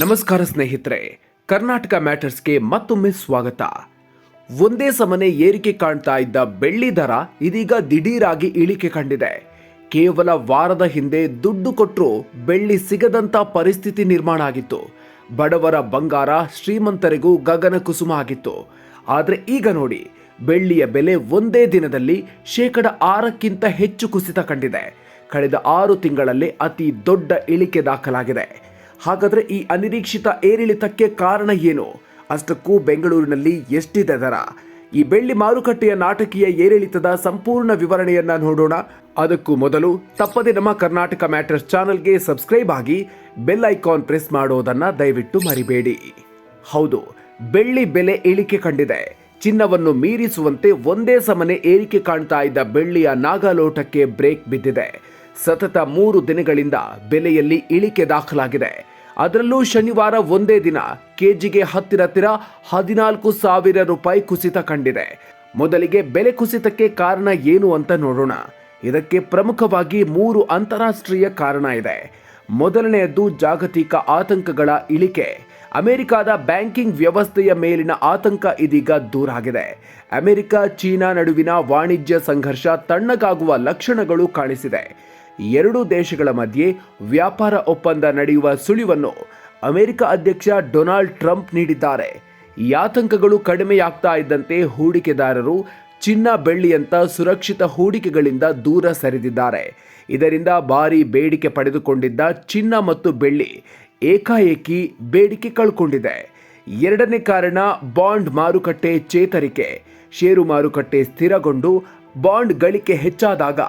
ನಮಸ್ಕಾರ ಸ್ನೇಹಿತರೆ, ಕರ್ನಾಟಕ ಮ್ಯಾಟರ್ಸ್ಗೆ ಮತ್ತೊಮ್ಮೆ ಸ್ವಾಗತ. ಒಂದೇ ಸಮನೆ ಏರಿಕೆ ಕಾಣ್ತಾ ಇದ್ದ ಬೆಳ್ಳಿ ದರ ಇದೀಗ ದಿಢೀರಾಗಿ ಇಳಿಕೆ ಕಂಡಿದೆ. ಕೇವಲ ವಾರದ ಹಿಂದೆ ದುಡ್ಡು ಕೊಟ್ಟರು ಬೆಳ್ಳಿ ಸಿಗದಂತ ಪರಿಸ್ಥಿತಿ ನಿರ್ಮಾಣ ಆಗಿತ್ತು. ಬಡವರ ಬಂಗಾರ ಶ್ರೀಮಂತರಿಗೂ ಗಗನ ಕುಸುಮ ಆಗಿತ್ತು. ಆದರೆ ಈಗ ನೋಡಿ, ಬೆಳ್ಳಿಯ ಬೆಲೆ ಒಂದೇ ದಿನದಲ್ಲಿ ಶೇಕಡ ಆರಕ್ಕಿಂತ ಹೆಚ್ಚು ಕುಸಿತ ಕಂಡಿದೆ. ಕಳೆದ ಆರು ತಿಂಗಳಲ್ಲಿ ಅತಿ ದೊಡ್ಡ ಇಳಿಕೆ ದಾಖಲಾಗಿದೆ. ಹಾಗಾದ್ರೆ ಈ ಅನಿರೀಕ್ಷಿತ ಏರಿಳಿತಕ್ಕೆ ಕಾರಣ ಏನು? ಅಷ್ಟಕ್ಕೂ ಬೆಂಗಳೂರಿನಲ್ಲಿ ಎಷ್ಟಿದೆ ದರ? ಈ ಬೆಳ್ಳಿ ಮಾರುಕಟ್ಟೆಯ ನಾಟಕೀಯ ಏರಿಳಿತದ ಸಂಪೂರ್ಣ ವಿವರಣೆಯನ್ನ ನೋಡೋಣ. ಅದಕ್ಕೂ ಮೊದಲು ತಪ್ಪದೆ ನಮ್ಮ ಕರ್ನಾಟಕ ಮ್ಯಾಟರ್ಸ್ ಚಾನಲ್ಗೆ ಸಬ್ಸ್ಕ್ರೈಬ್ ಆಗಿ ಬೆಲ್ ಐಕಾನ್ ಪ್ರೆಸ್ ಮಾಡೋದನ್ನ ದಯವಿಟ್ಟು ಮರಿಬೇಡಿ. ಹೌದು, ಬೆಳ್ಳಿ ಬೆಲೆ ಇಳಿಕೆ ಕಂಡಿದೆ. ಚಿನ್ನವನ್ನು ಮೀರಿಸುವಂತೆ ಒಂದೇ ಸಮನೆ ಏರಿಕೆ ಕಾಣ್ತಾ ಇದ್ದ ಬೆಳ್ಳಿಯ ನಾಗಾಲೋಟಕ್ಕೆ ಬ್ರೇಕ್ ಬಿದ್ದಿದೆ. ಸತತ ಮೂರು ದಿನಗಳಿಂದ ಬೆಲೆಯಲ್ಲಿ ಇಳಿಕೆ ದಾಖಲಾಗಿದೆ. ಅದರಲ್ಲೂ ಶನಿವಾರ ಒಂದೇ ದಿನ ಕೆಜಿಗೆ ಹತ್ತಿರತ್ತಿರ ಹದಿನಾಲ್ಕು ಸಾವಿರ ರೂಪಾಯಿ ಕುಸಿತ ಕಂಡಿದೆ. ಮೊದಲಿಗೆ ಬೆಲೆ ಕುಸಿತಕ್ಕೆ ಕಾರಣ ಏನು ಅಂತ ನೋಡೋಣ. ಇದಕ್ಕೆ ಪ್ರಮುಖವಾಗಿ ಮೂರು ಅಂತಾರಾಷ್ಟ್ರೀಯ ಕಾರಣ ಇದೆ. ಮೊದಲನೆಯದ್ದು ಜಾಗತಿಕ ಆತಂಕಗಳ ಇಳಿಕೆ. ಅಮೆರಿಕದ ಬ್ಯಾಂಕಿಂಗ್ ವ್ಯವಸ್ಥೆಯ ಮೇಲಿನ ಆತಂಕ ಇದೀಗ ದೂರಾಗಿದೆ ಅಮೆರಿಕ, ಚೀನಾ ನಡುವಿನ ವಾಣಿಜ್ಯ ಸಂಘರ್ಷ ತಣ್ಣಗಾಗುವ ಲಕ್ಷಣಗಳು ಕಾಣಿಸಿದೆ. ಎರಡೂ ದೇಶಗಳ ಮಧ್ಯೆ ವ್ಯಾಪಾರ ಒಪ್ಪಂದ ನಡೆಯುವ ಸುಳಿವನ್ನು ಅಮೆರಿಕ ಅಧ್ಯಕ್ಷ ಡೊನಾಲ್ಡ್ ಟ್ರಂಪ್ ನೀಡಿದ್ದಾರೆ. ಈ ಆತಂಕಗಳು ಕಡಿಮೆಯಾಗ್ತಾ ಇದ್ದಂತೆ ಹೂಡಿಕೆದಾರರು ಚಿನ್ನ ಬೆಳ್ಳಿಯಂತ ಸುರಕ್ಷಿತ ಹೂಡಿಕೆಗಳಿಂದ ದೂರ ಸರಿದಿದ್ದಾರೆ. ಇದರಿಂದ ಭಾರಿ ಬೇಡಿಕೆ ಪಡೆದುಕೊಂಡಿದ್ದ ಚಿನ್ನ ಮತ್ತು ಬೆಳ್ಳಿ ಏಕಾಏಕಿ ಬೇಡಿಕೆ ಕಳ್ಕೊಂಡಿದೆ. ಎರಡನೇ ಕಾರಣ ಬಾಂಡ್ ಮಾರುಕಟ್ಟೆ ಚೇತರಿಕೆ. ಷೇರು ಮಾರುಕಟ್ಟೆ ಸ್ಥಿರಗೊಂಡು ಬಾಂಡ್ ಗಳಿಕೆ ಹೆಚ್ಚಾದಾಗ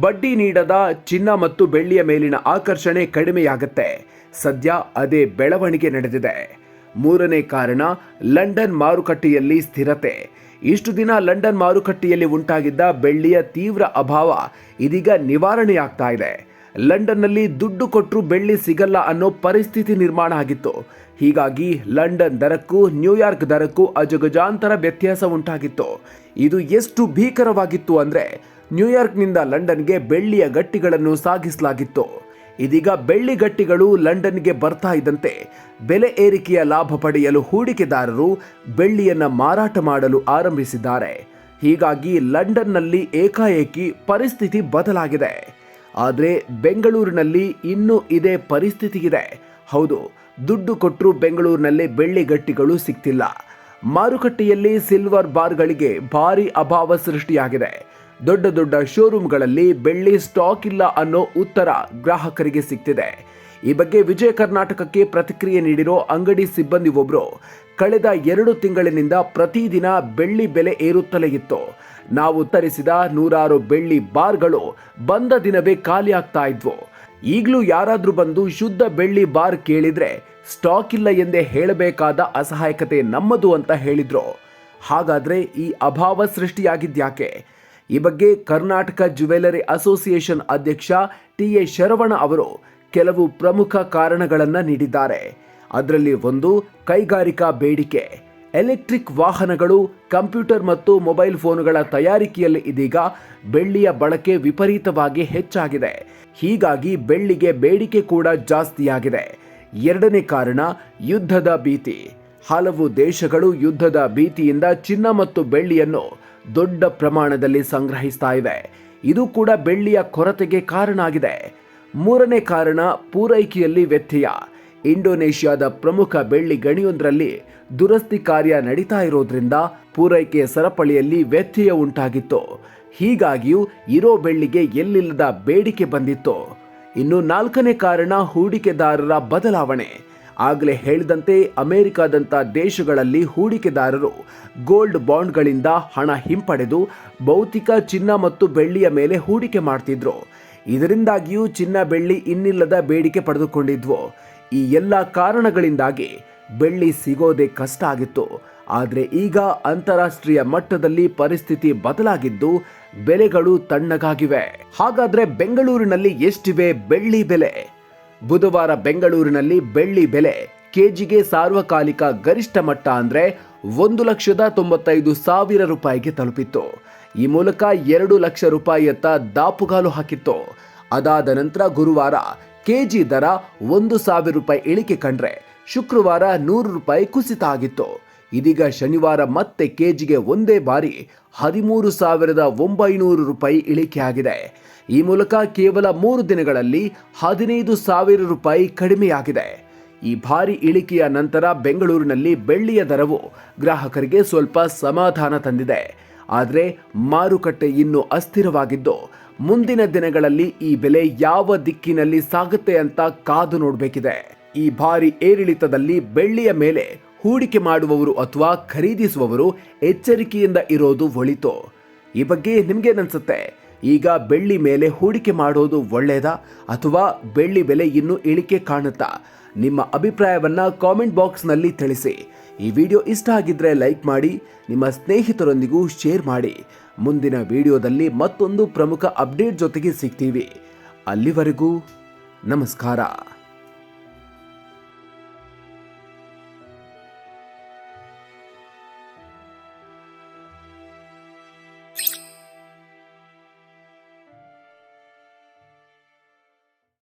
ಬಡ್ಡಿ ನೀಡದ ಚಿನ್ನ ಮತ್ತು ಬೆಳ್ಳಿಯ ಮೇಲಿನ ಆಕರ್ಷಣೆ ಕಡಿಮೆಯಾಗುತ್ತೆ. ಸದ್ಯ ಅದೇ ಬೆಳವಣಿಗೆ ನಡೆದಿದೆ. ಮೂರನೇ ಕಾರಣ, ಲಂಡನ್ ಮಾರುಕಟ್ಟೆಯಲ್ಲಿ ಸ್ಥಿರತೆ. ಇಷ್ಟು ದಿನ ಲಂಡನ್ ಮಾರುಕಟ್ಟೆಯಲ್ಲಿ ಉಂಟಾಗಿದ್ದ ಬೆಳ್ಳಿಯ ತೀವ್ರ ಅಭಾವ ಇದೀಗ ನಿವಾರಣೆಯಾಗ್ತಾ ಇದೆ. ಲಂಡನ್ನಲ್ಲಿ ದುಡ್ಡು ಕೊಟ್ಟರು ಬೆಳ್ಳಿ ಸಿಗಲ್ಲ ಅನ್ನೋ ಪರಿಸ್ಥಿತಿ ನಿರ್ಮಾಣ ಆಗಿತ್ತು. ಹೀಗಾಗಿ ಲಂಡನ್ ದರಕ್ಕೂ ನ್ಯೂಯಾರ್ಕ್ ದರಕ್ಕೂ ಅಜಗಜಾಂತರ ವ್ಯತ್ಯಾಸ ಉಂಟಾಗಿತ್ತು. ಇದು ಎಷ್ಟು ಭೀಕರವಾಗಿತ್ತು ಅಂದರೆ ನ್ಯೂಯಾರ್ಕ್ನಿಂದ ಲಂಡನ್ಗೆ ಬೆಳ್ಳಿಯ ಗಟ್ಟಿಗಳನ್ನು ಸಾಗಿಸಲಾಗಿತ್ತು. ಇದೀಗ ಬೆಳ್ಳಿ ಗಟ್ಟಿಗಳು ಲಂಡನ್ಗೆ ಬರ್ತಾ ಇದ್ದಂತೆ ಬೆಲೆ ಏರಿಕೆಯ ಲಾಭ ಪಡೆಯಲು ಹೂಡಿಕೆದಾರರು ಬೆಳ್ಳಿಯನ್ನು ಮಾರಾಟ ಮಾಡಲು ಆರಂಭಿಸಿದ್ದಾರೆ. ಹೀಗಾಗಿ ಲಂಡನ್ನಲ್ಲಿ ಏಕಾಏಕಿ ಪರಿಸ್ಥಿತಿ ಬದಲಾಗಿದೆ. ಆದರೆ ಬೆಂಗಳೂರಿನಲ್ಲಿ ಇನ್ನೂ ಇದೇ ಪರಿಸ್ಥಿತಿ ಇದೆ. ಹೌದು ದುಡ್ಡು ಕೊಟ್ಟರು ಬೆಂಗಳೂರಿನಲ್ಲಿ ಬೆಳ್ಳಿ ಗಟ್ಟಿಗಳು ಸಿಗ್ತಿಲ್ಲ. ಮಾರುಕಟ್ಟೆಯಲ್ಲಿ ಸಿಲ್ವರ್ ಬಾರ್ಗಳಿಗೆ ಭಾರಿ ಅಭಾವ ಸೃಷ್ಟಿಯಾಗಿದೆ. ದೊಡ್ಡ ದೊಡ್ಡ ಶೋರೂಮ್ಗಳಲ್ಲಿ ಬೆಳ್ಳಿ ಸ್ಟಾಕ್ ಇಲ್ಲ ಅನ್ನೋ ಉತ್ತರ ಗ್ರಾಹಕರಿಗೆ ಸಿಗ್ತಿದೆ. ಈ ಬಗ್ಗೆ ವಿಜಯ ಕರ್ನಾಟಕಕ್ಕೆ ಪ್ರತಿಕ್ರಿಯೆ ನೀಡಿರೋ ಅಂಗಡಿ ಸಿಬ್ಬಂದಿ ಒಬ್ಬರು ಕಳೆದ ಎರಡು ತಿಂಗಳಿನಿಂದ ಪ್ರತಿದಿನ ಬೆಳ್ಳಿ ಬೆಲೆ ಏರುತ್ತಲೇ ಇತ್ತು. ನಾವು ತರಿಸಿದ ನೂರಾರು ಬೆಳ್ಳಿ ಬಾರ್ಗಳು ಬಂದ ದಿನವೇ ಖಾಲಿ ಆಗ್ತಾ ಇದ್ವು. ಈಗಲೂ ಯಾರಾದರೂ ಬಂದು ಶುದ್ಧ ಬೆಳ್ಳಿ ಬಾರ್ ಕೇಳಿದ್ರೆ ಸ್ಟಾಕ್ ಇಲ್ಲ ಎಂದೇ ಹೇಳಬೇಕಾದ ಅಸಹಾಯಕತೆ ನಮ್ಮದು ಅಂತ ಹೇಳಿದ್ರು. ಹಾಗಾದರೆ ಈ ಅಭಾವ ಸೃಷ್ಟಿಯಾಗಿದ್ಯಾಕೆ? ಈ ಬಗ್ಗೆ ಕರ್ನಾಟಕ ಜ್ಯುವೆಲರಿ ಅಸೋಸಿಯೇಷನ್ ಅಧ್ಯಕ್ಷ ಟಿ ಎ ಶರವಣ ಅವರು ಕೆಲವು ಪ್ರಮುಖ ಕಾರಣಗಳನ್ನು ನೀಡಿದ್ದಾರೆ. ಅದರಲ್ಲಿ ಒಂದು ಕೈಗಾರಿಕಾ ಬೇಡಿಕೆ. ಎಲೆಕ್ಟ್ರಿಕ್ ವಾಹನಗಳು, ಕಂಪ್ಯೂಟರ್ ಮತ್ತು ಮೊಬೈಲ್ ಫೋನುಗಳ ತಯಾರಿಕೆಯಲ್ಲಿ ಇದೀಗ ಬೆಳ್ಳಿಯ ಬಳಕೆ ವಿಪರೀತವಾಗಿ ಹೆಚ್ಚಾಗಿದೆ. ಹೀಗಾಗಿ ಬೆಳ್ಳಿಗೆ ಬೇಡಿಕೆ ಕೂಡ ಜಾಸ್ತಿಯಾಗಿದೆ. ಎರಡನೇ ಕಾರಣ ಯುದ್ಧದ ಭೀತಿ. ಹಲವು ದೇಶಗಳು ಯುದ್ಧದ ಭೀತಿಯಿಂದ ಚಿನ್ನ ಮತ್ತು ಬೆಳ್ಳಿಯನ್ನು ದೊಡ್ಡ ಪ್ರಮಾಣದಲ್ಲಿ ಸಂಗ್ರಹಿಸ್ತಾ ಇವೆ. ಇದು ಕೂಡ ಬೆಳ್ಳಿಯ ಕೊರತೆಗೆ ಕಾರಣ ಆಗಿದೆ. ಮೂರನೇ ಕಾರಣ ಪೂರೈಕೆಯಲ್ಲಿ ವ್ಯತ್ಯಯ. ಇಂಡೋನೇಷ್ಯಾದ ಪ್ರಮುಖ ಬೆಳ್ಳಿ ಗಣಿಯೊಂದರಲ್ಲಿ ದುರಸ್ತಿ ಕಾರ್ಯ ನಡೀತಾ ಇರೋದ್ರಿಂದ ಪೂರೈಕೆ ಸರಪಳಿಯಲ್ಲಿ ವ್ಯತ್ಯಯ ಉಂಟಾಗಿತ್ತು. ಹೀಗಾಗಿಯೂ ಇರೋ ಬೆಳ್ಳಿಗೆ ಎಲ್ಲಿಲ್ಲದ ಬೇಡಿಕೆ ಬಂದಿತ್ತು. ಇನ್ನು ನಾಲ್ಕನೇ ಕಾರಣ ಹೂಡಿಕೆದಾರರ ಬದಲಾವಣೆ. ಆಗಲೇ ಹೇಳಿದಂತೆ ಅಮೆರಿಕದಂಥ ದೇಶಗಳಲ್ಲಿ ಹೂಡಿಕೆದಾರರು ಗೋಲ್ಡ್ ಬಾಂಡ್ಗಳಿಂದ ಹಣ ಹಿಂಪಡೆದು ಭೌತಿಕ ಚಿನ್ನ ಮತ್ತು ಬೆಳ್ಳಿಯ ಮೇಲೆ ಹೂಡಿಕೆ ಮಾಡ್ತಿದ್ರು. ಇದರಿಂದಾಗಿಯೂ ಚಿನ್ನ ಬೆಳ್ಳಿ ಇನ್ನಿಲ್ಲದ ಬೇಡಿಕೆ ಪಡೆದುಕೊಂಡಿದ್ವು. ಈ ಎಲ್ಲ ಕಾರಣಗಳಿಂದಾಗಿ ಬೆಳ್ಳಿ ಸಿಗೋದೇ ಕಷ್ಟ ಆಗಿತ್ತು. ಆದರೆ ಈಗ ಅಂತಾರಾಷ್ಟ್ರೀಯ ಮಟ್ಟದಲ್ಲಿ ಪರಿಸ್ಥಿತಿ ಬದಲಾಗಿದ್ದು ಬೆಲೆಗಳು ತಣ್ಣಗಾಗಿವೆ. ಹಾಗಾದ್ರೆ ಬೆಂಗಳೂರಿನಲ್ಲಿ ಎಷ್ಟಿವೆ ಬೆಳ್ಳಿ ಬೆಲೆ? ಬುಧವಾರ ಬೆಂಗಳೂರಿನಲ್ಲಿ ಬೆಳ್ಳಿ ಬೆಲೆ ಕೆಜಿಗೆ ಸಾರ್ವಕಾಲಿಕ ಗರಿಷ್ಠ ಮಟ್ಟ ಅಂದ್ರೆ ಒಂದು ಲಕ್ಷದ ತೊಂಬತ್ತೈದು ಸಾವಿರ ರೂಪಾಯಿಗೆ ತಲುಪಿತ್ತು. ಈ ಮೂಲಕ ಎರಡು ಲಕ್ಷ ರೂಪಾಯಿಯತ್ತ ದಾಪುಗಾಲು ಹಾಕಿತ್ತು. ಅದಾದ ನಂತರ ಗುರುವಾರ ಕೆಜಿ ದರ ಒಂದು ಸಾವಿರ ರೂಪಾಯಿ ಇಳಿಕೆ ಕಂಡ್ರೆ ಶುಕ್ರವಾರ ನೂರು ರೂಪಾಯಿ ಕುಸಿತ ಆಗಿತ್ತು ಇದೀಗ ಶನಿವಾರ ಮತ್ತೆ ಕೆಜಿಗೆ ಒಂದೇ ಬಾರಿ ಹದಿಮೂರು ಸಾವಿರದ ಒಂಬೈನೂರು ರೂಪಾಯಿ ಇಳಿಕೆಯಾಗಿದೆ. ಈ ಮೂಲಕ ಕೇವಲ ಮೂರು ದಿನಗಳಲ್ಲಿ ಹದಿನೈದು ಸಾವಿರ ರೂಪಾಯಿ ಕಡಿಮೆಯಾಗಿದೆ. ಈ ಭಾರಿ ಇಳಿಕೆಯ ನಂತರ ಬೆಂಗಳೂರಿನಲ್ಲಿ ಬೆಳ್ಳಿಯ ದರವು ಗ್ರಾಹಕರಿಗೆ ಸ್ವಲ್ಪ ಸಮಾಧಾನ ತಂದಿದೆ. ಆದರೆ ಮಾರುಕಟ್ಟೆ ಇನ್ನೂ ಅಸ್ಥಿರವಾಗಿದ್ದು ಮುಂದಿನ ದಿನಗಳಲ್ಲಿ ಈ ಬೆಲೆ ಯಾವ ದಿಕ್ಕಿನಲ್ಲಿ ಸಾಗುತ್ತೆ ಅಂತ ಕಾದು ನೋಡಬೇಕಿದೆ. ಈ ಭಾರಿ ಏರಿಳಿತದಲ್ಲಿ ಬೆಳ್ಳಿಯ ಮೇಲೆ ಹೂಡಿಕೆ ಮಾಡುವವರು ಅಥವಾ ಖರೀದಿಸುವವರು ಎಚ್ಚರಿಕೆಯಿಂದ ಇರೋದು ಒಳಿತು. ಈ ಬಗ್ಗೆ ನಿಮ್ಗೇನನ್ಸುತ್ತೆ ಈಗ ಬೆಳ್ಳಿ ಮೇಲೆ ಹೂಡಿಕೆ ಮಾಡೋದು ಒಳ್ಳೆಯದಾ ಅಥವಾ ಬೆಳ್ಳಿ ಬೆಲೆ ಇನ್ನೂ ಇಳಿಕೆ ಕಾಣುತ್ತಾ? ನಿಮ್ಮ ಅಭಿಪ್ರಾಯವನ್ನ ಕಾಮೆಂಟ್ ಬಾಕ್ಸ್ನಲ್ಲಿ ತಿಳಿಸಿ. ಈ ವಿಡಿಯೋ ಇಷ್ಟ ಆಗಿದ್ರೆ ಲೈಕ್ ಮಾಡಿ, ನಿಮ್ಮ ಸ್ನೇಹಿತರೊಂದಿಗೂ ಶೇರ್ ಮಾಡಿ. ಮುಂದಿನ ವಿಡಿಯೋದಲ್ಲಿ ಮತ್ತೊಂದು ಪ್ರಮುಖ ಅಪ್ಡೇಟ್ ಜೊತೆಗೆ ಸಿಗ್ತೀವಿ. ಅಲ್ಲಿವರೆಗೂ ನಮಸ್ಕಾರ.